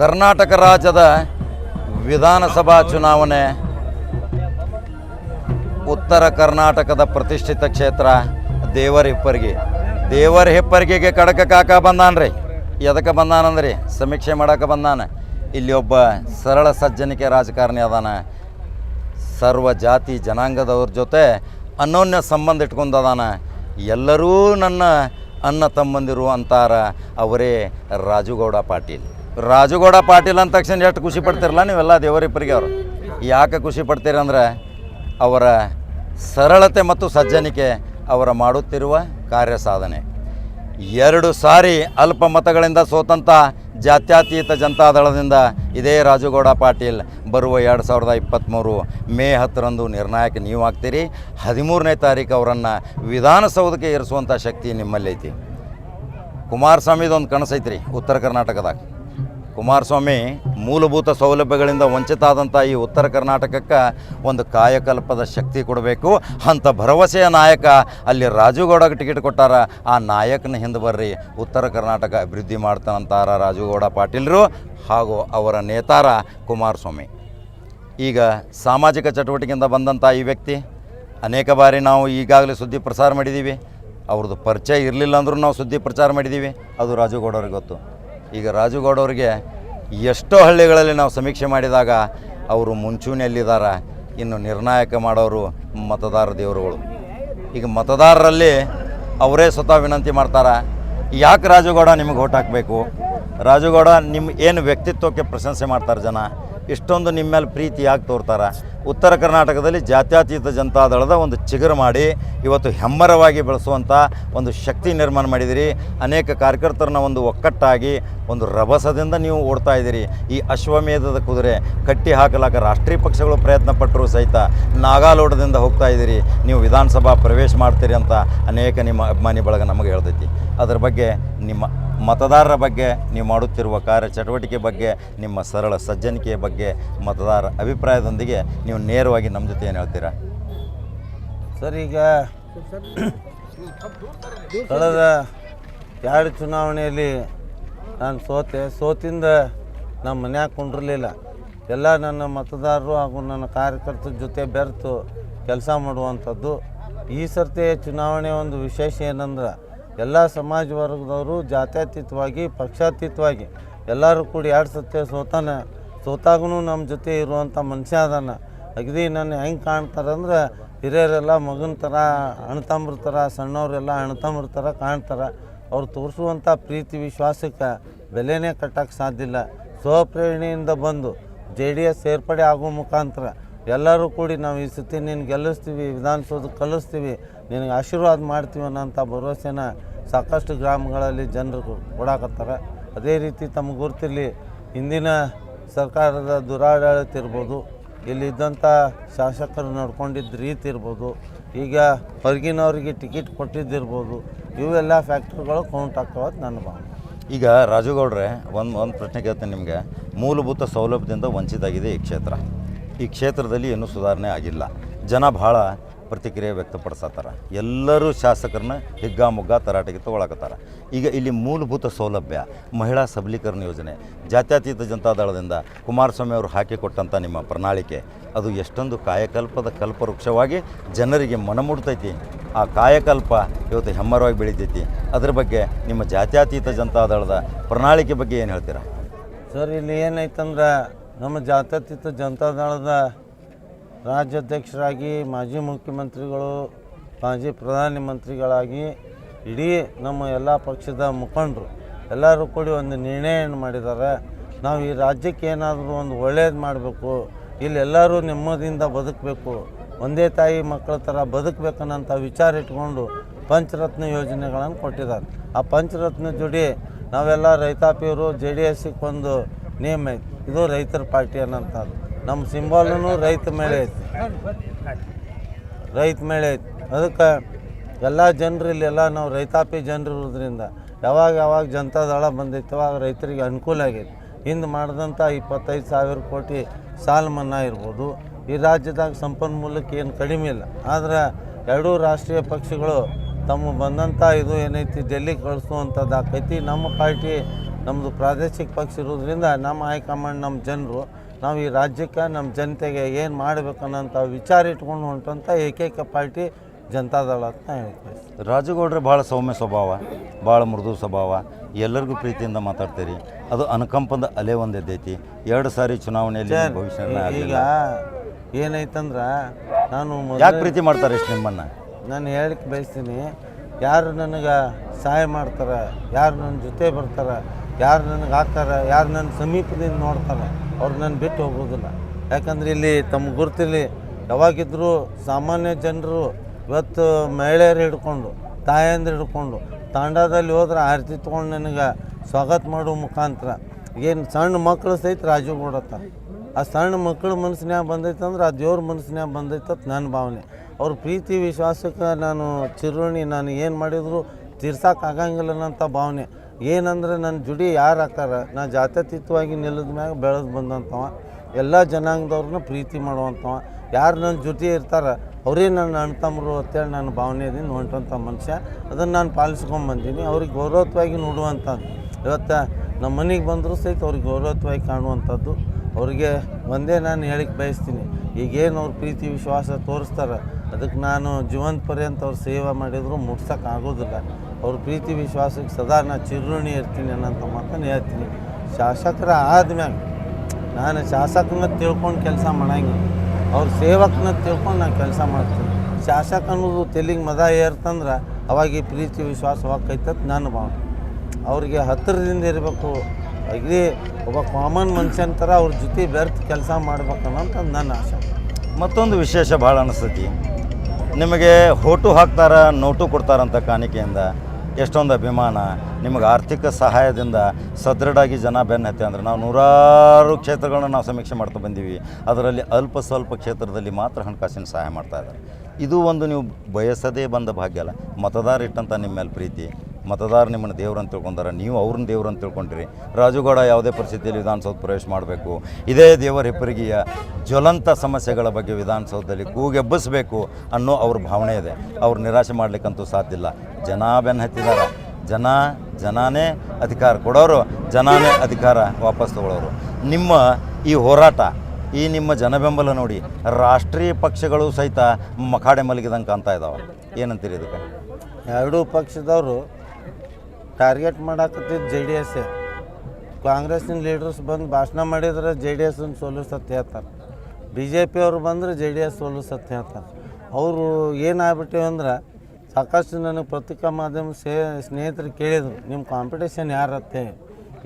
ಕರ್ನಾಟಕ ರಾಜ್ಯದ ವಿಧಾನಸಭಾ ಚುನಾವಣೆ, ಉತ್ತರ ಕರ್ನಾಟಕದ ಪ್ರತಿಷ್ಠಿತ ಕ್ಷೇತ್ರ ದೇವರ ಹಿಪ್ಪರ್ಗಿ. ದೇವರ ಹೆಪ್ಪರಿಗೆಗೆ ಕಡಕ ಕಾಕ ಬಂದಾನ್ರಿ. ಎದಕ್ಕೆ ಬಂದಾನಂದ್ರಿ? ಸಮೀಕ್ಷೆ ಮಾಡಕ್ಕೆ ಬಂದಾನ. ಇಲ್ಲಿ ಒಬ್ಬ ಸರಳ ಸಜ್ಜನಿಕೆ ರಾಜಕಾರಣಿ ಅದಾನ. ಸರ್ವ ಜಾತಿ ಜನಾಂಗದವ್ರ ಜೊತೆ ಅನ್ನೋನ್ಯ ಸಂಬಂಧ ಇಟ್ಕೊಂಡದಾನ ಎಲ್ಲರೂ ನನ್ನ ಅಣ್ಣ ತಮ್ಮಂದಿರು ಅಂತಾರ ಅವರೇ ರಾಜುಗೌಡ ಪಾಟೀಲ್. ರಾಜುಗೌಡ ಪಾಟೀಲ್ ಅಂದ ತಕ್ಷಣ ಎಷ್ಟು ಖುಷಿ ಪಡ್ತಿರಲ್ಲ ನೀವೆಲ್ಲ ದೇವರಿಬ್ಬರಿಗೆ ಅವರು? ಯಾಕೆ ಖುಷಿ ಪಡ್ತೀರಂದ್ರೆ ಅವರ ಸರಳತೆ ಮತ್ತು ಸಜ್ಜನಿಕೆ ಅವರ ಮಾಡುತ್ತಿರುವ ಕಾರ್ಯ ಸಾಧನೆ. ಎರಡು ಸಾರಿ ಅಲ್ಪ ಮತಗಳಿಂದ ಸೋತಂಥ ಜಾತ್ಯತೀತ ಜನತಾದಳದಿಂದ ಇದೇ ರಾಜುಗೌಡ ಪಾಟೀಲ್ ಬರುವ ಎರಡು ಸಾವಿರದ ಇಪ್ಪತ್ತ್ಮೂರು ಮೇ ಹತ್ತರಂದು ನಿರ್ಣಾಯಕ ನೀವು ಆಗ್ತೀರಿ. ಹದಿಮೂರನೇ ತಾರೀಕು ಅವರನ್ನು ವಿಧಾನಸೌಧಕ್ಕೆ ಏರಿಸುವಂಥ ಶಕ್ತಿ ನಿಮ್ಮಲ್ಲಿ ಐತಿ. ಕುಮಾರಸ್ವಾಮಿದೊಂದು ಕನಸೈತ್ರಿ ಉತ್ತರ ಕರ್ನಾಟಕದಾಗ. ಕುಮಾರಸ್ವಾಮಿ ಮೂಲಭೂತ ಸೌಲಭ್ಯಗಳಿಂದ ವಂಚಿತ ಆದಂಥ ಈ ಉತ್ತರ ಕರ್ನಾಟಕಕ್ಕೆ ಒಂದು ಕಾಯಕಲ್ಪದ ಶಕ್ತಿ ಕೊಡಬೇಕು. ಅಂಥ ಭರವಸೆಯ ನಾಯಕ ಅಲ್ಲಿ ರಾಜುಗೌಡಗೆ ಟಿಕೆಟ್ ಕೊಟ್ಟಾರ, ಆ ನಾಯಕನ ಹಿಂದೆ ಬರ್ರಿ. ಉತ್ತರ ಕರ್ನಾಟಕ ಅಭಿವೃದ್ಧಿ ಮಾಡ್ತಾನಂತಾರ ರಾಜುಗೌಡ ಪಾಟೀಲರು ಹಾಗೂ ಅವರ ನೇತಾರ ಕುಮಾರಸ್ವಾಮಿ. ಈಗ ಸಾಮಾಜಿಕ ಚಟುವಟಿಕೆಯಿಂದ ಬಂದಂಥ ಈ ವ್ಯಕ್ತಿ, ಅನೇಕ ಬಾರಿ ನಾವು ಈಗಾಗಲೇ ಸುದ್ದಿ ಪ್ರಸಾರ ಮಾಡಿದ್ದೀವಿ. ಅವ್ರದ್ದು ಪರಿಚಯ ಇರಲಿಲ್ಲ ಅಂದರೂ ನಾವು ಸುದ್ದಿ ಪ್ರಚಾರ ಮಾಡಿದ್ದೀವಿ. ಅದು ರಾಜುಗೌಡವ್ರಿಗೆ ಗೊತ್ತು. ಈಗ ರಾಜುಗೌಡವ್ರಿಗೆ ಎಷ್ಟೋ ಹಳ್ಳಿಗಳಲ್ಲಿ ನಾವು ಸಮೀಕ್ಷೆ ಮಾಡಿದಾಗ ಅವರು ಮುಂಚೂಣಿಯಲ್ಲಿದ್ದಾರೆ. ಇನ್ನು ನಿರ್ಣಾಯಕ ಮಾಡೋರು ಮತದಾರ ದೇವರುಗಳು. ಈಗ ಮತದಾರರಲ್ಲಿ ಅವರೇ ಸ್ವತಃ ವಿನಂತಿ ಮಾಡ್ತಾರೆ, ಯಾಕೆ ರಾಜುಗೌಡ ನಿಮಗೆ ಓಟ್ ಹಾಕಬೇಕು? ರಾಜುಗೌಡ ನಿಮ್ಮ ಏನು ವ್ಯಕ್ತಿತ್ವಕ್ಕೆ ಪ್ರಶಂಸೆ ಮಾಡ್ತಾರೆ ಜನ? ಇಷ್ಟೊಂದು ನಿಮ್ಮ ಮೇಲೆ ಪ್ರೀತಿ ಯಾಕೆ ತೋರ್ತಾರೆ? ಉತ್ತರ ಕರ್ನಾಟಕದಲ್ಲಿ ಜಾತ್ಯತೀತ ಜನತಾದಳದ ಒಂದು ಚಿಗುರು ಮಾಡಿ ಇವತ್ತು ಹೆಮ್ಮರವಾಗಿ ಬೆಳೆಸುವಂಥ ಒಂದು ಶಕ್ತಿ ನಿರ್ಮಾಣ ಮಾಡಿದಿರಿ. ಅನೇಕ ಕಾರ್ಯಕರ್ತರನ್ನ ಒಂದು ಒಕ್ಕಟ್ಟಾಗಿ, ಒಂದು ರಭಸದಿಂದ ನೀವು ಓಡ್ತಾ ಇದ್ದೀರಿ. ಈ ಅಶ್ವಮೇಧದ ಕುದುರೆ ಕಟ್ಟಿ ಹಾಕಲಾಕ ರಾಷ್ಟ್ರೀಯ ಪಕ್ಷಗಳು ಪ್ರಯತ್ನ ಪಟ್ಟರು ಸಹಿತ ನಾಗಾಲೋಟದಿಂದ ಹೋಗ್ತಾ ಇದ್ದೀರಿ. ನೀವು ವಿಧಾನಸಭಾ ಪ್ರವೇಶ ಮಾಡ್ತೀರಿ ಅಂತ ಅನೇಕ ನಿಮ್ಮ ಅಭಿಮಾನಿ ಬಳಗ ನಮಗೆ ಹೇಳ್ತೈತಿ ಅದರ ಬಗ್ಗೆ ನಿಮ್ಮ ಮತದಾರರ ಬಗ್ಗೆ, ನೀವು ಮಾಡುತ್ತಿರುವ ಕಾರ್ಯ ಚಟುವಟಿಕೆ ಬಗ್ಗೆ, ನಿಮ್ಮ ಸರಳ ಸಜ್ಜನಿಕೆಯ ಬಗ್ಗೆ ಮತದಾರ ಅಭಿಪ್ರಾಯದೊಂದಿಗೆ ನೀವು ನೇರವಾಗಿ ನಮ್ಮ ಜೊತೆ ಏನು ಹೇಳ್ತೀರಾ? ಸರ್, ಈಗ ಕಳೆದ ಎರಡು ಚುನಾವಣೆಯಲ್ಲಿ ನಾನು ಸೋತೆ, ಸೋತಿಂದ ನಮ್ಮ ಮನ್ಯಾಗ ಕುಂಡಿರಲಿಲ್ಲ. ಎಲ್ಲ ನನ್ನ ಮತದಾರರು ಹಾಗೂ ನನ್ನ ಕಾರ್ಯಕರ್ತರ ಜೊತೆ ಬೆರೆತು ಕೆಲಸ ಮಾಡುವಂಥದ್ದು ಈ ಸರ್ತಿ ಚುನಾವಣೆ ಒಂದು ವಿಶೇಷ ಏನಂದ್ರೆ ಎಲ್ಲ ಸಮಾಜ ವರ್ಗದವರು ಜಾತ್ಯತೀತವಾಗಿ, ಪಕ್ಷಾತೀತವಾಗಿ ಎಲ್ಲರೂ ಕೂಡಿ ಎರಡು ಸತ್ಯ ಸೋತಾನ ಸೋತಾಗೂ ನಮ್ಮ ಜೊತೆ ಇರುವಂಥ ಮನುಷ್ಯ ಅದಾನ. ಅಗದಿ ನನ್ನ ಹೆಂಗೆ ಕಾಣ್ತಾರಂದ್ರೆ ಹಿರಿಯರೆಲ್ಲ ಮಗನ ಥರ ಅಣ್ತಂಬ್ರ ಥರ, ಸಣ್ಣವರೆಲ್ಲ ಅಣ್ತಂಬ್ರ ಥರ ಕಾಣ್ತಾರೆ. ಅವ್ರು ತೋರಿಸುವಂಥ ಪ್ರೀತಿ, ವಿಶ್ವಾಸಕ್ಕೆ ಬೆಲೆನೇ ಕಟ್ಟಕ್ಕೆ ಸಾಧ್ಯ ಇಲ್ಲ. ಸ್ವಪ್ರೇರಣೆಯಿಂದ ಬಂದು ಜೆ ಡಿ ಎಸ್ ಸೇರ್ಪಡೆ ಆಗೋ ಮುಖಾಂತರ ಎಲ್ಲರೂ ಕೂಡಿ ನಾವು ಈ ಸತಿ ನೀನು ಗೆಲ್ಲಿಸ್ತೀವಿ, ವಿಧಾನಸೌಧಕ್ಕೆ ಕಲಿಸ್ತೀವಿ, ನಿನಗೆ ಆಶೀರ್ವಾದ ಮಾಡ್ತೀವಿ ಅನ್ನೋಂಥ ಭರವಸೆನ ಸಾಕಷ್ಟು ಗ್ರಾಮಗಳಲ್ಲಿ ಜನರು ಕೊಡಾಕತ್ತಾರೆ. ಅದೇ ರೀತಿ ತಮ್ಮ ಗುರ್ತಿರಲಿ, ಹಿಂದಿನ ಸರ್ಕಾರದ ದುರಾಡಳಿತ ಇರ್ಬೋದು ಇಲ್ಲಿದ್ದಂಥ ಶಾಸಕರು ನಡ್ಕೊಂಡಿದ್ದ ರೀತಿ ಇರ್ಬೋದು, ಈಗ ಹೊರಗಿನವರಿಗೆ ಟಿಕೆಟ್ ಕೊಟ್ಟಿದ್ದಿರ್ಬೋದು, ಇವೆಲ್ಲ ಫ್ಯಾಕ್ಟ್ರಿಗಳು ಕೌಂಟ್ ಆಗ್ತಾವತ್ತು ನನ್ನ ಭಾವನೆ. ಈಗ ರಾಜುಗೌಡ್ರೆ, ಒಂದು ಒಂದು ಪ್ರಶ್ನೆ ಕೇಳ್ತೇನೆ ನಿಮಗೆ. ಮೂಲಭೂತ ಸೌಲಭ್ಯದಿಂದ ವಂಚಿತಾಗಿದೆ ಈ ಕ್ಷೇತ್ರ. ಈ ಕ್ಷೇತ್ರದಲ್ಲಿ ಏನೂ ಸುಧಾರಣೆ ಆಗಿಲ್ಲ. ಜನ ಭಾಳ ಪ್ರತಿಕ್ರಿಯೆ ವ್ಯಕ್ತಪಡಿಸತ್ತಾರ ಎಲ್ಲರೂ ಶಾಸಕರನ್ನ ಹಿಗ್ಗಾಮುಗ್ಗ ತರಾಟೆಗೆ ತೊಗೊಳಕತ್ತಾರ. ಈಗ ಇಲ್ಲಿ ಮೂಲಭೂತ ಸೌಲಭ್ಯ, ಮಹಿಳಾ ಸಬಲೀಕರಣ ಯೋಜನೆ, ಜಾತ್ಯತೀತ ಜನತಾದಳದಿಂದ ಕುಮಾರಸ್ವಾಮಿ ಅವರು ಹಾಕಿಕೊಟ್ಟಂಥ ನಿಮ್ಮ ಪ್ರಣಾಳಿಕೆ, ಅದು ಎಷ್ಟೊಂದು ಕಾಯಕಲ್ಪದ ಕಲ್ಪವೃಕ್ಷವಾಗಿ ಜನರಿಗೆ ಮನಮುಡ್ತೈತಿ. ಆ ಕಾಯಕಲ್ಪ ಇವತ್ತು ಹೆಮ್ಮರವಾಗಿ ಬೆಳಿತೈತಿ. ಅದ್ರ ಬಗ್ಗೆ ನಿಮ್ಮ ಜಾತ್ಯತೀತ ಜನತಾದಳದ ಪ್ರಣಾಳಿಕೆ ಬಗ್ಗೆ ಏನು ಹೇಳ್ತೀರಾ? ಸರ್, ಇಲ್ಲಿ ಏನೈತಂದ್ರೆ ನಮ್ಮ ಜಾತ್ಯತೀತ ಜನತಾದಳದ ರಾಜ್ಯಾಧ್ಯಕ್ಷರಾಗಿ ಮಾಜಿ ಮುಖ್ಯಮಂತ್ರಿಗಳು, ಮಾಜಿ ಪ್ರಧಾನಿ ಮಂತ್ರಿಗಳಾಗಿ ಇಡೀ ನಮ್ಮ ಎಲ್ಲ ಪಕ್ಷದ ಮುಖಂಡರು ಎಲ್ಲರೂ ಕೂಡಿ ಒಂದು ನಿರ್ಣಯವನ್ನು ಮಾಡಿದ್ದಾರೆ. ನಾವು ಈ ರಾಜ್ಯಕ್ಕೆ ಏನಾದರೂ ಒಂದು ಒಳ್ಳೇದು ಮಾಡಬೇಕು, ಇಲ್ಲಿ ಎಲ್ಲರೂ ನೆಮ್ಮದಿಯಿಂದ ಬದುಕಬೇಕು, ಒಂದೇ ತಾಯಿ ಮಕ್ಕಳ ಥರ ಬದುಕಬೇಕನ್ನೋಂಥ ವಿಚಾರ ಇಟ್ಕೊಂಡು ಪಂಚರತ್ನ ಯೋಜನೆಗಳನ್ನು ಕೊಟ್ಟಿದ್ದಾರೆ. ಆ ಪಂಚರತ್ನ ಜೋಡಿ ನಾವೆಲ್ಲ ರೈತಾಪಿಯವರು ಜೆ ಡಿ ಎಸ್ಸಿಗೆ ಒಂದು ನೇಮ್ ಐತಿ. ಇದು ರೈತರ ಪಾರ್ಟಿ ಅನ್ನೋಂಥದ್ದು. ನಮ್ಮ ಸಿಂಬಾಲೂ ರೈತ ಮೇಲೆ ಐತಿ. ರೈತ ಮೇಲೆ ಐತಿ. ಅದಕ್ಕೆ ಎಲ್ಲ ಜನರು ಇಲ್ಲೆಲ್ಲ ನಾವು ರೈತಾಪಿ ಜನರು ಇರೋದ್ರಿಂದ ಯಾವಾಗ ಯಾವಾಗ ಜನತಾದಳ ಬಂದೈತೆ ಅವಾಗ ರೈತರಿಗೆ ಅನುಕೂಲ ಆಗೈತಿ. ಹಿಂದೆ ಮಾಡಿದಂಥ ಇಪ್ಪತ್ತೈದು ಸಾವಿರ ಕೋಟಿ ಸಾಲ ಮನ್ನಾ ಇರ್ಬೋದು. ಈ ರಾಜ್ಯದಾಗ ಸಂಪನ್ಮೂಲಕ್ಕೆ ಏನು ಕಡಿಮೆ ಇಲ್ಲ. ಆದರೆ ಎರಡೂ ರಾಷ್ಟ್ರೀಯ ಪಕ್ಷಗಳು ತಮ್ಮ ಬಂದಂಥ ಇದು ಏನೈತಿ ಡೆಲ್ಲಿಗೆ ಕಳಿಸುವಂಥದ್ದು ಆಕೈತಿ. ನಮ್ಮ ಪಾರ್ಟಿ ನಮ್ಮದು ಪ್ರಾದೇಶಿಕ ಪಕ್ಷ ಇರೋದ್ರಿಂದ ನಮ್ಮ ಹೈಕಮಾಂಡ್ ನಮ್ಮ ಜನರು ನಾವು ಈ ರಾಜ್ಯಕ್ಕೆ ನಮ್ಮ ಜನತೆಗೆ ಏನು ಮಾಡಬೇಕನ್ನೋಂಥ ವಿಚಾರ ಇಟ್ಕೊಂಡು ಹೊಂಟಂಥ ಏಕೈಕ ಪಾರ್ಟಿ ಜನತಾದಳ ಅಂತ ಹೇಳ್ತೀವಿ ರಾಜಗೌಡ್ರೆ ಭಾಳ ಸೌಮ್ಯ ಸ್ವಭಾವ ಭಾಳ ಮೃದು ಸ್ವಭಾವ. ಎಲ್ಲರಿಗೂ ಪ್ರೀತಿಯಿಂದ ಮಾತಾಡ್ತೀರಿ. ಅದು ಅನುಕಂಪದ ಅಲೆ ಒಂದು ಎದ್ದೈತಿ ಎರಡು ಸಾರಿ ಚುನಾವಣೆಯಲ್ಲಿ ಭವಿಷ್ಯ ಈಗ ಏನೈತಂದ್ರೆ ಏನೈತಂದ್ರ ನಾನು ಯಾಕೆ ಪ್ರೀತಿ ಮಾಡ್ತಾರೆ ಇಷ್ಟು ನಿಮ್ಮನ್ನು? ನಾನು ಹೇಳಕ್ಕೆ ಬಯಸ್ತೀನಿ ಯಾರು ನನಗೆ ಸಹಾಯ ಮಾಡ್ತಾರೆ ಯಾರು ನನ್ನ ಜೊತೆ ಬರ್ತಾರೆ ಯಾರು ನನಗೆ ಹಾಕ್ತಾರೆ, ಯಾರು ನನ್ನ ಸಮೀಪದಿಂದ ನೋಡ್ತಾರೆ, ಅವ್ರು ನನ್ನ ಬಿಟ್ಟು ಹೋಗೋದಿಲ್ಲ. ಯಾಕಂದ್ರೆ ಇಲ್ಲಿ ತಮ್ಮ ಗುರುತಿಲ್ಲಿ ಯಾವಾಗಿದ್ದರೂ ಸಾಮಾನ್ಯ ಜನರು ಇವತ್ತು ಮಹಿಳೆಯರು ಹಿಡ್ಕೊಂಡು, ತಾಯಂದ್ರೆ ಹಿಡ್ಕೊಂಡು, ತಾಂಡಾದಲ್ಲಿ ಹೋದ್ರೆ ಆರತಿ ತೊಗೊಂಡು ನನಗೆ ಸ್ವಾಗತ ಮಾಡೋ ಮುಖಾಂತರ ಏನು ಸಣ್ಣ ಮಕ್ಕಳು ಸಹಿತ ರಾಜು ಕೊಡತ್ತ. ಆ ಸಣ್ಣ ಮಕ್ಕಳು ಮನಸ್ಸಿನ್ಯಾಗ ಬಂದೈತಂದ್ರೆ ಆ ದೇವ್ರ ಮನಸ್ಸಿನ್ಯಾಗ ಬಂದೈತೆ ನನ್ನ ಭಾವನೆ. ಅವ್ರ ಪ್ರೀತಿ ವಿಶ್ವಾಸಕ್ಕೆ ನಾನು ಚಿರುಣಿ ನಾನು ಏನು ಮಾಡಿದ್ರು ತೀರ್ಸಕ್ಕಾಗಂಗಿಲ್ಲ ಅನ್ನೋಂಥ ಭಾವನೆ. ಏನಂದ್ರೆ ನನ್ನ ಜುಡಿ ಯಾರು ಹಾಕ್ತಾರೆ? ನಾ ಜಾತ್ಯತೀತವಾಗಿ ನಿಲ್ಲದ ಮ್ಯಾಗ ಬೆಳೆದು ಬಂದಂಥವ ಎಲ್ಲ ಜನಾಂಗದವ್ರನ್ನ ಪ್ರೀತಿ ಮಾಡುವಂಥವ ಯಾರು ನನ್ನ ಜೊತೆ ಇರ್ತಾರೆ, ಅವರೇ ನನ್ನ ಅಣ್ಣ ತಮ್ಮರು ಅಂತೇಳಿ ನನ್ನ ಭಾವನೆಯಿಂದ ಹೊಂಟಂಥ ಮನುಷ್ಯ. ಅದನ್ನು ನಾನು ಪಾಲಿಸ್ಕೊಂಬಂದೀನಿ ಅವ್ರಿಗೆ ಗೌರವತ್ವಾಗಿ ನೋಡುವಂಥದ್ದು ಇವತ್ತು ನಮ್ಮ ಮನೆಗೆ ಬಂದರೂ ಸಹಿತ ಅವ್ರಿಗೆ ಗೌರವತ್ವಾಗಿ ಕಾಣುವಂಥದ್ದು ಅವ್ರಿಗೆ ಒಂದೇ ನಾನು ಹೇಳಿಕ್ಕೆ ಬಯಸ್ತೀನಿ. ಈಗೇನು ಅವ್ರ ಪ್ರೀತಿ ವಿಶ್ವಾಸ ತೋರಿಸ್ತಾರೆ ಅದಕ್ಕೆ ನಾನು ಜೀವನ ಪರ್ಯಂತ ಅವ್ರು ಸೇವೆ ಮಾಡಿದ್ರು ಮುಟ್ಸೋಕೆ ಆಗೋದಿಲ್ಲ. ಅವ್ರ ಪ್ರೀತಿ ವಿಶ್ವಾಸಕ್ಕೆ ಸದಾ ನಾನು ಚಿರುಣಿ ಇರ್ತೀನಿ ಅನ್ನೋಂಥ ಮಾತನ್ನು ಹೇಳ್ತೀನಿ. ಶಾಸಕರ ಆದ್ಮ್ಯಾಗ ನಾನು ಶಾಸಕನ ತಿಳ್ಕೊಂಡು ಕೆಲಸ ಮಾಡಂಗಿಲ್ಲ. ಅವ್ರ ಸೇವಕನ ತಿಳ್ಕೊಂಡು ನಾನು ಕೆಲಸ ಮಾಡ್ತೀನಿ. ಶಾಸಕ ಅನ್ನೋದು ತೆಲಿಗೆ ಮದ ಏರ್ತಂದ್ರೆ ಅವಾಗ ಈ ಪ್ರೀತಿ ವಿಶ್ವಾಸ ಹೋಗ್ತೈತತ್ ನನ್ನ ಭಾವನೆ. ಅವ್ರಿಗೆ ಹತ್ತಿರದಿಂದ ಇರಬೇಕು, ಅಗ್ರಿ ಒಬ್ಬ ಕಾಮನ್ ಮನುಷ್ಯನ ಥರ ಅವ್ರ ಜೊತೆ ಬೆರ್ತು ಕೆಲಸ ಮಾಡ್ಬೇಕು ಅನ್ನೋಂಥ ನನ್ನ ಆಸೆ ಮತ್ತೊಂದು ವಿಶೇಷ ಭಾಳ ಅನಿಸ್ತೈತಿ ನಿಮಗೆ ಹೋಟು ಹಾಕ್ತಾರ, ನೋಟು ಕೊಡ್ತಾರಂತ ಕಾಣಿಕೆಯಿಂದ? ಎಷ್ಟೊಂದು ಅಭಿಮಾನ. ನಿಮಗೆ ಆರ್ಥಿಕ ಸಹಾಯದಿಂದ ಸದೃಢಾಗಿ ಜನ ಬೆನ್ನ ಹತ್ತಿ ಅಂದ್ರೆ ನಾವು ನೂರಾರು ಕ್ಷೇತ್ರಗಳನ್ನ ನಾವು ಸಮೀಕ್ಷೆ ಮಾಡ್ತಾ ಬಂದೀವಿ. ಅದರಲ್ಲಿ ಅಲ್ಪ ಸ್ವಲ್ಪ ಕ್ಷೇತ್ರದಲ್ಲಿ ಮಾತ್ರ ಹಣಕಾಸಿನ ಸಹಾಯ ಮಾಡ್ತಾ ಇದ್ದಾರೆ. ಇದು ಒಂದು ನೀವು ಬಯಸದೇ ಬಂದ ಭಾಗ್ಯ ಅಲ್ಲ. ಮತದಾರ ಇಟ್ಟಂಥ ನಿಮ್ಮ ಮೇಲೆ ಪ್ರೀತಿ. ಮತದಾರ ನಿಮ್ಮನ್ನು ದೇವ್ರಂತ ತಿಳ್ಕೊಂಡಾರ, ನೀವು ಅವ್ರನ್ನ ದೇವ್ರಂತ ತಿಳ್ಕೊಂಡಿರಿ. ರಾಜುಗೌಡ ಯಾವುದೇ ಪರಿಸ್ಥಿತಿಯಲ್ಲಿ ವಿಧಾನಸೌಧ ಪ್ರವೇಶ ಮಾಡಬೇಕು. ಇದೇ ದೇವರ ಹೆಪ್ಪರಿಗೆಯ ಜ್ವಲಂತ ಸಮಸ್ಯೆಗಳ ಬಗ್ಗೆ ವಿಧಾನಸೌಧದಲ್ಲಿ ಕೂಗೆಬ್ಬಿಸಬೇಕು ಅನ್ನೋ ಅವ್ರ ಭಾವನೆ ಇದೆ. ಅವ್ರು ನಿರಾಶೆ ಮಾಡಲಿಕ್ಕಂತೂ ಸಾಧ್ಯ ಇಲ್ಲ. ಜನ ಬೆನ್ನು ಹತ್ತಿದ್ದಾರೆ ಜನ, ಜನಾನೇ ಅಧಿಕಾರ ಕೊಡೋರು, ಜನಾನೇ ಅಧಿಕಾರ ವಾಪಸ್ ತಗೊಳ್ಳೋರು. ನಿಮ್ಮ ಈ ಹೋರಾಟ, ಈ ನಿಮ್ಮ ಜನಬೆಂಬಲ ನೋಡಿ ರಾಷ್ಟ್ರೀಯ ಪಕ್ಷಗಳು ಸಹಿತ ಮಖಾಡೆ ಮಲಗಿದಂಗೆ ಕಾಣ್ತಾ ಇದ್ದಾವೆ ಏನಂತೀರಿ ಇದಕ್ಕೆ? ಎರಡೂ ಪಕ್ಷದವರು ಟಾರ್ಗೆಟ್ ಮಾಡಾಕತ್ತಿದ್ದು ಜೆ ಡಿ ಎಸ್ಸೇ ಕಾಂಗ್ರೆಸ್ಸಿನ ಲೀಡರ್ಸ್ ಬಂದು ಭಾಷಣ ಮಾಡಿದ್ರೆ ಜೆ ಡಿ ಎಸ್ನ ಸೋಲಿಸತ್ತೆ ಹೇಳ್ತಾರೆ ಬಿ ಜೆ ಪಿಯವರು ಬಂದರೆ ಜೆ ಡಿ ಎಸ್ ಸೋಲಿಸತ್ತೆ ಹೇಳ್ತಾರೆ ಅವರು ಏನಾಗ್ಬಿಟ್ಟಿವೆ ಅಂದ್ರೆ ಸಾಕಷ್ಟು ನನಗೆ ಪತ್ರಿಕಾ ಮಾಧ್ಯಮ ಸೇ, ಸ್ನೇಹಿತರು ಕೇಳಿದರು ನಿಮ್ಮ ಕಾಂಪಿಟೇಷನ್ ಯಾರತ್ತೆ?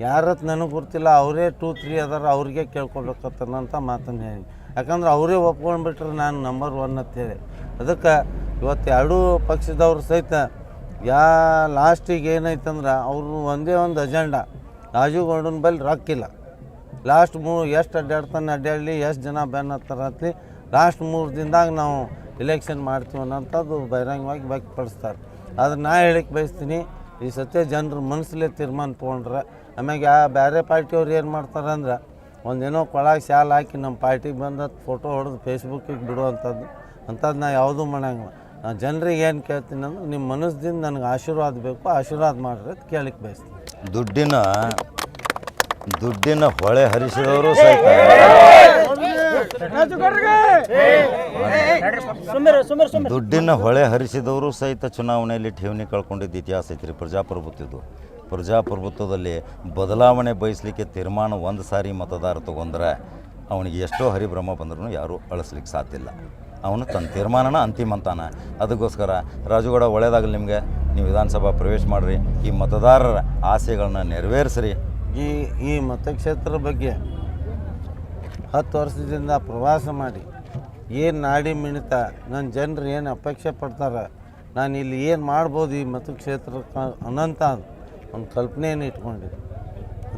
ಯಾರತ್ತೆ ನನಗೆ ಗೊತ್ತಿಲ್ಲ, ಅವರೇ ಟೂ ತ್ರೀ ಅದಾರ, ಅವ್ರಿಗೆ ಕೇಳ್ಕೊಬೇಕತ್ತನ್ನಂತ ಮಾತನ್ನು ಹೇಳಿ. ಯಾಕಂದ್ರೆ ಅವರೇ ಒಪ್ಕೊಂಡ್ಬಿಟ್ರೆ ನಾನು ನಂಬರ್ ಒನ್ ಅಂತೇಳಿ ಅದಕ್ಕೆ ಇವತ್ತು ಎರಡೂ ಪಕ್ಷದವರು ಸಹಿತ ಯಾ, ಲಾಸ್ಟಿಗೆ ಏನಾಯ್ತಂದ್ರೆ ಅವರು ಒಂದೇ ಒಂದು ಅಜೆಂಡಾ ಗೌಡನ ಬಳಿ ರೊಕ್ಕಿಲ್ಲ. ಲಾಸ್ಟ್ ಮೂರು, ಎಷ್ಟು ಅಡ್ಡಾಡ್ತಾನೆ ಅಡ್ಡಾಡಲಿ ಎಷ್ಟು ಜನ ಬೆನ್ನ ಹತ್ತಾರ ಲಾಸ್ಟ್ ಮೂರು ದಿನದಾಗ ನಾವು ಇಲೆಕ್ಷನ್ ಮಾಡ್ತೀವಿ ಅನ್ನೋಂಥದ್ದು ಬಹಿರಂಗವಾಗಿ ವ್ಯಕ್ತಪಡಿಸ್ತಾರೆ. ಆದ್ರೆ ನಾ ಹೇಳಕ್ಕೆ ಬಯಸ್ತೀನಿ, ಈ ಸತ್ಯ ಜನರು ಮನಸ್ಸಲ್ಲೇ ತೀರ್ಮಾನ ತೊಗೊಂಡ್ರೆ, ಆಮ್ಯಾಗ ಯಾ ಬೇರೆ ಪಾರ್ಟಿಯವ್ರು ಏನು ಮಾಡ್ತಾರೆ ಅಂದ್ರೆ ಒಂದೇನೋ ಕೊಳಗೆ ಶಾಲ್ ಹಾಕಿ ನಮ್ಮ ಪಾರ್ಟಿಗೆ ಬಂದ ಫೋಟೋ ಹೊಡೆದು ಫೇಸ್ಬುಕ್ಕಿಗೆ ಬಿಡುವಂಥದ್ದು ಅಂಥದ್ದು ನಾ ಯಾವುದೂ ಮಾಡಂಗಿಲ್ಲ. ಜನರಿಗೆ ಏನು ಕೇಳ್ತೀನಿ ಅಂದ್ರೆ ನಿಮ್ಮ ಮನಸ್ಸಿಂದ ನನಗೆ ಆಶೀರ್ವಾದ ಬೇಕು, ಆಶೀರ್ವಾದ ಮಾಡ್ರಿ ಅಂತ ಕೇಳಕ್ಕೆ ಬಯಸ್ತೀನಿ. ದುಡ್ಡಿನ ದುಡ್ಡಿನ ಹೊಳೆ ಹರಿಸಿದವರು ಸಹಿತ. ದುಡ್ಡಿನ ಹೊಳೆ ಹರಿಸಿದವರು ಸಹಿತ ಚುನಾವಣೆಯಲ್ಲಿ ಠೇವಣಿ ಕಳ್ಕೊಂಡಿದ್ದ ಇತಿಹಾಸ ಐತ್ರಿ ಪ್ರಜಾಪ್ರಭುತ್ವದ್ದು. ಪ್ರಜಾಪ್ರಭುತ್ವದಲ್ಲಿ ಬದಲಾವಣೆ ಬಯಸಲಿಕ್ಕೆ ತೀರ್ಮಾನ ಒಂದು ಸಾರಿ ಮತದಾರ ತಗೊಂಡ್ರೆ ಅವನಿಗೆ ಎಷ್ಟೋ ಹರಿಭ್ರಮ ಬಂದ್ರೂ ಯಾರೂ ಅಳಿಸ್ಲಿಕ್ಕೆ ಸಾಧ್ಯ ಇಲ್ಲ. ಅವನು ತನ್ನ ತೀರ್ಮಾನನ ಅಂತಿಮ ಅಂತಾನೆ. ಅದಕ್ಕೋಸ್ಕರ ರಾಜುಗೌಡ ಒಳ್ಳೆಯದಾಗಲಿ ನಿಮಗೆ. ನೀವು ವಿಧಾನಸಭಾ ಪ್ರವೇಶ ಮಾಡಿರಿ. ಈ ಮತದಾರರ ಆಸೆಗಳನ್ನ ನೆರವೇರಿಸ್ರಿ. ಈ ಈ ಮತಕ್ಷೇತ್ರ ಬಗ್ಗೆ ಹತ್ತು ವರ್ಷದಿಂದ ಪ್ರವಾಸ ಮಾಡಿ. ಏನು ನಾಡಿ ಮಿಣಿತ ನನ್ನ ಜನರು ಏನು ಅಪೇಕ್ಷೆ ಪಡ್ತಾರೆ, ನಾನು ಇಲ್ಲಿ ಏನು ಮಾಡ್ಬೋದು ಈ ಮತಕ್ಷೇತ್ರ ಅನಂತ ಒಂದು ಕಲ್ಪನೆಯನ್ನು ಇಟ್ಕೊಂಡಿದ್ದೆ.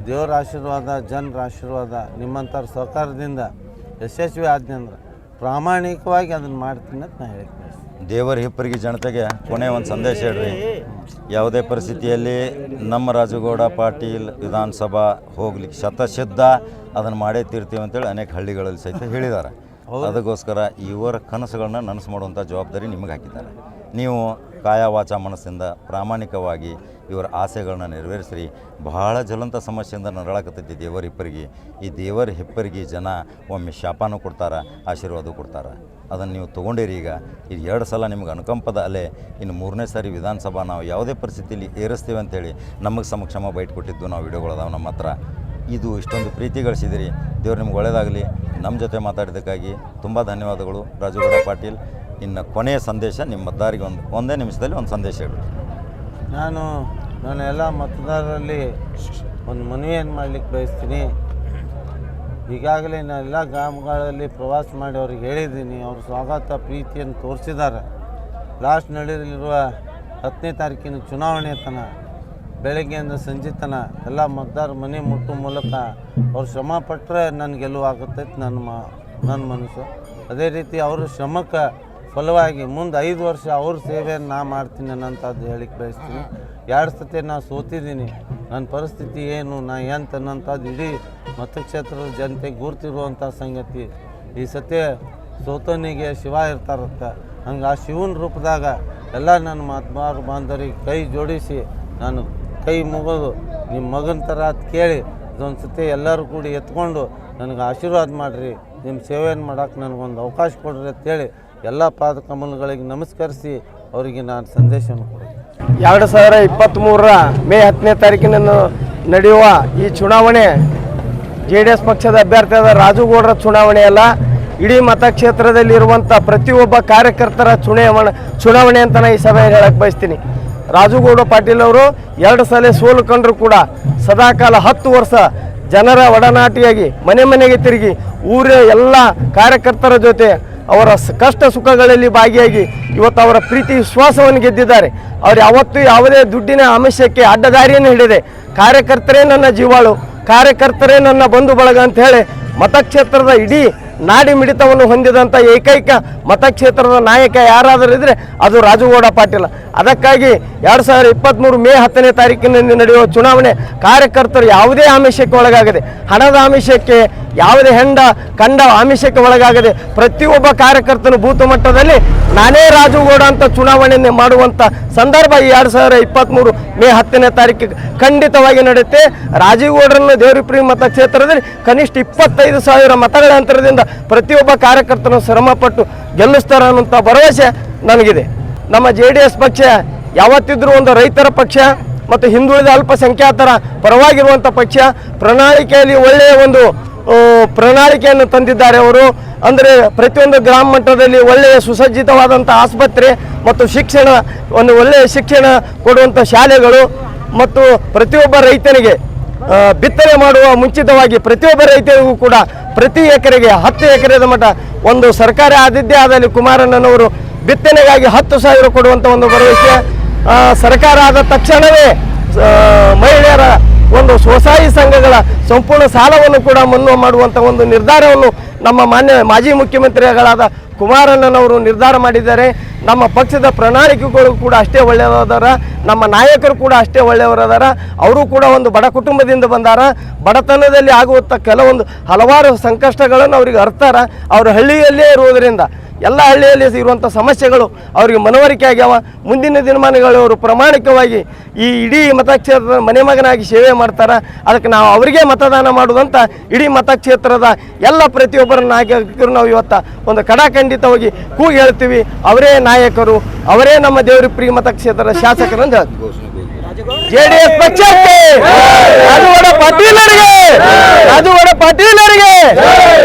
ದೇವರ ಆಶೀರ್ವಾದ, ಜನರ ಆಶೀರ್ವಾದ, ನಿಮ್ಮಂಥವ್ರ ಸಹಕಾರದಿಂದ ಯಶಸ್ವಿ ಆದ್ನಂದ್ರೆ ಪ್ರಾಮಾಣಿಕವಾಗಿ ಅದನ್ನು ಮಾಡ್ತೀನಿ ಅಂತ ನಾನು ಹೇಳ್ತೀನಿ. ದೇವರ ಹಿಪ್ಪರಿಗೆ ಜನತೆಗೆ ಕೊನೆ ಒಂದು ಸಂದೇಶ ಹೇಳ್ರಿ. ಯಾವುದೇ ಪರಿಸ್ಥಿತಿಯಲ್ಲಿ ನಮ್ಮ ರಾಜಗೌಡ ಪಾಟೀಲ್ ವಿಧಾನಸಭಾ ಹೋಗ್ಲಿಕ್ಕೆ ಶತಸಿದ್ಧ ಅದನ್ನು ಮಾಡೇ ತೀರ್ತೀವಿ ಅಂತೇಳಿ ಅನೇಕ ಹಳ್ಳಿಗಳಲ್ಲಿ ಸಹಿತ ಹೇಳಿದ್ದಾರೆ. ಅದಕ್ಕೋಸ್ಕರ ಇವರ ಕನಸುಗಳನ್ನ ನನಸು ಮಾಡುವಂಥ ಜವಾಬ್ದಾರಿ ನಿಮಗೆ ಹಾಕಿದ್ದಾರೆ. ನೀವು ಕಾಯ ವಾಚ ಮನಸ್ಸಿಂದ ಪ್ರಾಮಾಣಿಕವಾಗಿ ಇವರ ಆಸೆಗಳನ್ನ ನೆರವೇರಿಸ್ರಿ. ಬಹಳ ಜ್ವಲಂತ ಸಮಸ್ಯೆಯಿಂದ ನರಳಕತ್ತೈತಿ ದೇವರ ಹಿಪ್ಪರಿಗೆ. ಈ ದೇವರ ಹಿಪ್ಪರಿಗೆ ಜನ ಒಮ್ಮೆ ಶಾಪನೂ ಕೊಡ್ತಾರೆ ಆಶೀರ್ವಾದ ಕೊಡ್ತಾರೆ. ಅದನ್ನು ನೀವು ತೊಗೊಂಡಿರಿ ಈಗ. ಇದು ಎರಡು ಸಲ ನಿಮ್ಗೆ ಅನುಕಂಪದ ಅಲೆ. ಇನ್ನು ಮೂರನೇ ಸಾರಿ ವಿಧಾನಸಭಾ ನಾವು ಯಾವುದೇ ಪರಿಸ್ಥಿತಿಯಲ್ಲಿ ಏರಿಸ್ತೀವಿ ಅಂತೇಳಿ ನಮಗೆ ಸಮಕ್ಷಮ ಬೈಟ್ ಕೊಟ್ಟಿದ್ದು ನಾವು ವಿಡಿಯೋಗಳದಾವೆ ನಮ್ಮ ಹತ್ರ. ಇದು ಇಷ್ಟೊಂದು ಪ್ರೀತಿ ಗಳಿಸಿದಿರಿ. ದೇವ್ರು ನಿಮ್ಗೆ ಒಳ್ಳೆಯದಾಗಲಿ ನಮ್ಮ ಜೊತೆ ಮಾತಾಡಿದ್ದಕ್ಕಾಗಿ ತುಂಬ ಧನ್ಯವಾದಗಳು. ರಾಜುಗೌಡ ಪಾಟೀಲ್. ಇನ್ನು ಕೊನೆಯ ಸಂದೇಶ ನಿಮ್ಮ ಮತದಾರರಿಗೆ ಒಂದು, ಒಂದೇ ನಿಮಿಷದಲ್ಲಿ ಒಂದು ಸಂದೇಶ ಹೇಳಿ ನಾನು ನಾನು ಎಲ್ಲ ಮತದಾರರಲ್ಲಿ ಒಂದು ಮನವಿಯನ್ನು ಮಾಡಲಿಕ್ಕೆ ಬಯಸ್ತೀನಿ. ಈಗಾಗಲೇ ನಾನು ಎಲ್ಲ ಗ್ರಾಮಗಳಲ್ಲಿ ಪ್ರವಾಸ ಮಾಡಿ ಅವ್ರಿಗೆ ಹೇಳಿದ್ದೀನಿ. ಅವ್ರ ಸ್ವಾಗತ, ಪ್ರೀತಿಯನ್ನು ತೋರಿಸಿದ್ದಾರೆ. ಲಾಸ್ಟ್ ನಡೆಯಲಿರುವ ಹತ್ತನೇ ತಾರೀಕಿನ ಚುನಾವಣೆ ತನ, ಬೆಳಗ್ಗೆಯಿಂದ ಸಂಜೆ ತನ ಎಲ್ಲ ಮತದಾರ ಮನೆ ಮುಟ್ಟುವ ಮೂಲಕ ಅವ್ರು ಶ್ರಮ ಪಟ್ಟರೆ ನನ್ನ ನನ್ನ ಮ, ನನ್ನ ಮನಸ್ಸು. ಅದೇ ರೀತಿ ಅವರು ಶ್ರಮಕ್ಕೆ ಫಲವಾಗಿ ಮುಂದೆ ಐದು ವರ್ಷ ಅವ್ರ ಸೇವೆಯನ್ನು ನಾ ಮಾಡ್ತೀನಿ ಅನ್ನೋಂಥದ್ದು ಹೇಳಿಕ್ಕೆ ಬಯಸ್ತೀನಿ. ಎರಡು ಸತಿ ನಾ ಸೋತಿದ್ದೀನಿ. ನನ್ನ ಪರಿಸ್ಥಿತಿ ಏನು, ನಾ ಎಂತ ಅನ್ನೋಂಥದ್ದು ಇಡೀ ಮತಕ್ಷೇತ್ರದ ಜನತೆ ಗುರ್ತಿರುವಂಥ ಸಂಗತಿ. ಈ ಸತಿ ಸೋತನಿಗೆ ಶಿವ ಇರ್ತಾರತ್ತೆ. ಹಂಗೆ ಆ ಶಿವನ ರೂಪದಾಗ ಎಲ್ಲ ನನ್ನ ಮತದಾರ ಬಾಂಧವರಿಗೆ ಕೈ ಜೋಡಿಸಿ ನಾನು ಕೈ ಮುಗಿದು ನಿಮ್ಮ ಮಗನ ಥರ ಅದು ಕೇಳಿ ಇದೊಂದು ಸತಿ ಎಲ್ಲರೂ ಕೂಡಿ ಎತ್ಕೊಂಡು ನನಗೆ ಆಶೀರ್ವಾದ ಮಾಡಿರಿ. ನಿಮ್ಮ ಸೇವೆಯನ್ನು ಮಾಡೋಕ್ಕೆ ನನಗೊಂದು ಅವಕಾಶ ಕೊಡ್ರಿ ಅಂತೇಳಿ ಎಲ್ಲ ಪಾದಕಮಲ್ಗಳಿಗೆ ನಮಸ್ಕರಿಸಿ ಅವರಿಗೆ ನಾನು ಸಂದೇಶವನ್ನು ಕೊಡ್ತೀನಿ ಎರಡು ಸಾವಿರ ಇಪ್ಪತ್ತ್ಮೂರರ ಮೇ ಹತ್ತನೇ ತಾರೀಕಿನಂದು ನಡೆಯುವ ಈ ಚುನಾವಣೆ, ಜೆ ಡಿ ಎಸ್ ಪಕ್ಷದ ಅಭ್ಯರ್ಥಿಯಾದ ರಾಜುಗೌಡರ ಚುನಾವಣೆ ಅಲ್ಲ, ಇಡೀ ಮತಕ್ಷೇತ್ರದಲ್ಲಿರುವಂಥ ಪ್ರತಿಯೊಬ್ಬ ಕಾರ್ಯಕರ್ತರ ಚುನಾವಣೆ ಚುನಾವಣೆ ಅಂತ ನಾನು ಈ ಸಭೆಯಲ್ಲಿ ಹೇಳಕ್ಕೆ ಬಯಸ್ತೀನಿ. ರಾಜುಗೌಡ ಪಾಟೀಲ್ ಅವರು ಎರಡು ಸಲ ಸೋಲು ಕಂಡರೂ ಕೂಡ ಸದಾಕಾಲ ಹತ್ತು ವರ್ಷ ಜನರ ಒಡನಾಟಿಯಾಗಿ ಮನೆ ಮನೆಗೆ ತಿರುಗಿ ಊರ ಎಲ್ಲ ಕಾರ್ಯಕರ್ತರ ಜೊತೆ ಅವರ ಕಷ್ಟ ಸುಖಗಳಲ್ಲಿ ಭಾಗಿಯಾಗಿ ಇವತ್ತು ಅವರ ಪ್ರೀತಿ ವಿಶ್ವಾಸವನ್ನು ಗೆದ್ದಿದ್ದಾರೆ. ಅವ್ರು ಯಾವತ್ತೂ ಯಾವುದೇ ದುಡ್ಡಿನ ಆಮಿಷಕ್ಕೆ ಅಡ್ಡದಾರಿಯನ್ನು ಹಿಡಿದೆ. ಕಾರ್ಯಕರ್ತರೇ ನನ್ನ ಜೀವಾಳು, ಕಾರ್ಯಕರ್ತರೇ ನನ್ನ ಬಂಧು ಬಳಗ ಅಂತ ಹೇಳಿ ಮತಕ್ಷೇತ್ರದ ಇಡೀ ನಾಡಿ ಮಿಡಿತವನ್ನು ಹೊಂದಿದಂಥ ಏಕೈಕ ಮತಕ್ಷೇತ್ರದ ನಾಯಕ ಯಾರಾದರೂ ಇದ್ದರೆ ಅದು ರಾಜುಗೌಡ ಪಾಟೀಲ. ಅದಕ್ಕಾಗಿ ಎರಡು ಸಾವಿರದ ಇಪ್ಪತ್ತ್ಮೂರು ಮೇ ಹತ್ತನೇ ತಾರೀಕಿನಲ್ಲಿ ನಡೆಯುವ ಚುನಾವಣೆ ಕಾರ್ಯಕರ್ತರು ಯಾವುದೇ ಆಮಿಷಕ್ಕೆ ಒಳಗಾಗದೆ, ಹಣದ ಆಮಿಷಕ್ಕೆ, ಯಾವುದೇ ಹೆಂಡ, ಕಂಡ ಆಮಿಷಕ್ಕೆ ಒಳಗಾಗದೆ ಪ್ರತಿಯೊಬ್ಬ ಕಾರ್ಯಕರ್ತನು ಭೂತ ಮಟ್ಟದಲ್ಲಿ ನಾನೇ ರಾಜುಗೌಡ ಅಂತ ಚುನಾವಣೆಯನ್ನು ಮಾಡುವಂಥ ಸಂದರ್ಭ ಈ ಎರಡು ಸಾವಿರ ಇಪ್ಪತ್ತ್ಮೂರು ಮೇ ಹತ್ತನೇ ತಾರೀಕಿಗೆ ಖಂಡಿತವಾಗಿ ನಡೆಯುತ್ತೆ. ರಾಜೀವ್ ಗೌಡರನ್ನು ದೇವರಿಪ್ರಿ ಮತಕ್ಷೇತ್ರದಲ್ಲಿ ಕನಿಷ್ಠ ಇಪ್ಪತ್ತೈದು ಸಾವಿರ ಮತಗಳ ಅಂತರದಿಂದ ಪ್ರತಿಯೊಬ್ಬ ಕಾರ್ಯಕರ್ತನು ಶ್ರಮಪಟ್ಟು ಗೆಲ್ಲಿಸ್ತಾರ ಅನ್ನುವಂಥ ಭರವಸೆ ನನಗಿದೆ. ನಮ್ಮ ಜೆ ಡಿ ಎಸ್ ಪಕ್ಷ ಯಾವತ್ತಿದ್ರೂ ಒಂದು ರೈತರ ಪಕ್ಷ ಮತ್ತು ಹಿಂದುಳಿದ ಅಲ್ಪಸಂಖ್ಯಾತರ ಪರವಾಗಿರುವಂಥ ಪಕ್ಷ ಪ್ರಣಾಳಿಕೆಯಲ್ಲಿ ಒಳ್ಳೆಯ ಒಂದು ಪ್ರಣಾಳಿಕೆಯನ್ನು ತಂದಿದ್ದಾರೆ ಅವರು. ಅಂದರೆ ಪ್ರತಿಯೊಂದು ಗ್ರಾಮ ಮಟ್ಟದಲ್ಲಿ ಒಳ್ಳೆಯ ಸುಸಜ್ಜಿತವಾದಂಥ ಆಸ್ಪತ್ರೆ ಮತ್ತು ಶಿಕ್ಷಣ, ಒಂದು ಒಳ್ಳೆಯ ಶಿಕ್ಷಣ ಕೊಡುವಂಥ ಶಾಲೆಗಳು ಮತ್ತು ಪ್ರತಿಯೊಬ್ಬ ರೈತನಿಗೆ ಬಿತ್ತನೆ ಮಾಡುವ ಮುಂಚಿತವಾಗಿ ಪ್ರತಿಯೊಬ್ಬ ರೈತರಿಗೂ ಕೂಡ ಪ್ರತಿ ಎಕರೆಗೆ ಹತ್ತು ಎಕರೆದ ಮಟ್ಟ ಒಂದು ಸರ್ಕಾರಿ ಆದಿದ್ದೇ ಆದಲ್ಲಿ ಕುಮಾರಣ್ಣನವರು ಬಿತ್ತನೆಗಾಗಿ ಹತ್ತು ಸಾವಿರ ಕೊಡುವಂಥ ಒಂದು ಭರವಸೆ ಸರ್ಕಾರ ಆದ ತಕ್ಷಣವೇ ಮಹಿಳೆಯರ ಒಂದು ಸ್ವಸಹಾಯ ಸಂಘಗಳ ಸಂಪೂರ್ಣ ಸಾಲವನ್ನು ಕೂಡ ಮನ್ನಾ ಮಾಡುವಂಥ ಒಂದು ನಿರ್ಧಾರವನ್ನು ನಮ್ಮ ಮಾನ್ಯ ಮಾಜಿ ಮುಖ್ಯಮಂತ್ರಿಗಳಾದ ಕುಮಾರಣ್ಣನವರು ನಿರ್ಧಾರ ಮಾಡಿದ್ದಾರೆ. ನಮ್ಮ ಪಕ್ಷದ ಪ್ರಣಾಳಿಕೆಗಳು ಕೂಡ ಅಷ್ಟೇ ಒಳ್ಳೆಯವರದಾರ, ನಮ್ಮ ನಾಯಕರು ಕೂಡ ಅಷ್ಟೇ ಒಳ್ಳೆಯವರದಾರ, ಅವರು ಕೂಡ ಒಂದು ಬಡ ಕುಟುಂಬದಿಂದ ಬಂದಾರ. ಬಡತನದಲ್ಲಿ ಆಗುವಂಥ ಕೆಲವೊಂದು ಹಲವಾರು ಸಂಕಷ್ಟಗಳನ್ನು ಅವರಿಗೆ ಅರ್ಥಾರ ಅವರು ಹಳ್ಳಿಯಲ್ಲೇ ಇರುವುದರಿಂದ ಎಲ್ಲ ಹಳ್ಳಿಯಲ್ಲಿ ಇರುವಂಥ ಸಮಸ್ಯೆಗಳು ಅವರಿಗೆ ಮನವರಿಕೆ ಆಗ್ಯಾವ. ಮುಂದಿನ ದಿನಮಾನಗಳು ಅವರು ಪ್ರಾಮಾಣಿಕವಾಗಿ ಈ ಇಡೀ ಮತಕ್ಷೇತ್ರದ ಮನೆ ಮಗನಾಗಿ ಸೇವೆ ಮಾಡ್ತಾರೆ. ಅದಕ್ಕೆ ನಾವು ಅವರಿಗೆ ಮತದಾನ ಮಾಡುವಂಥ ಇಡೀ ಮತಕ್ಷೇತ್ರದ ಎಲ್ಲ ಪ್ರತಿಯೊಬ್ಬರ ನಾಯಕರು ನಾವು ಇವತ್ತು ಒಂದು ಕಡಾಖಂಡಿತವಾಗಿ ಕೂಗಿ ಹೇಳ್ತೀವಿ. ಅವರೇ ನಾಯಕರು, ಅವರೇ ನಮ್ಮ ದೇವರಿ ಪ್ರಿಯ ಮತಕ್ಷೇತ್ರದ ಶಾಸಕರು ಅಂತ ಹೇಳ್ತೀವಿ. ಜೆಡಿಎಸ್ ಪಕ್ಷಕ್ಕೆ ಅದು ಒಡ ಪಾಟೀಲರಿಗೆ ಅದು ಒಡ ಪಾಟೀಲರಿಗೆ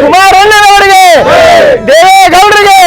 ಕುಮಾರಣ್ಣನವರಿಗೆ ದೇವೇಗೌಡರಿಗೆ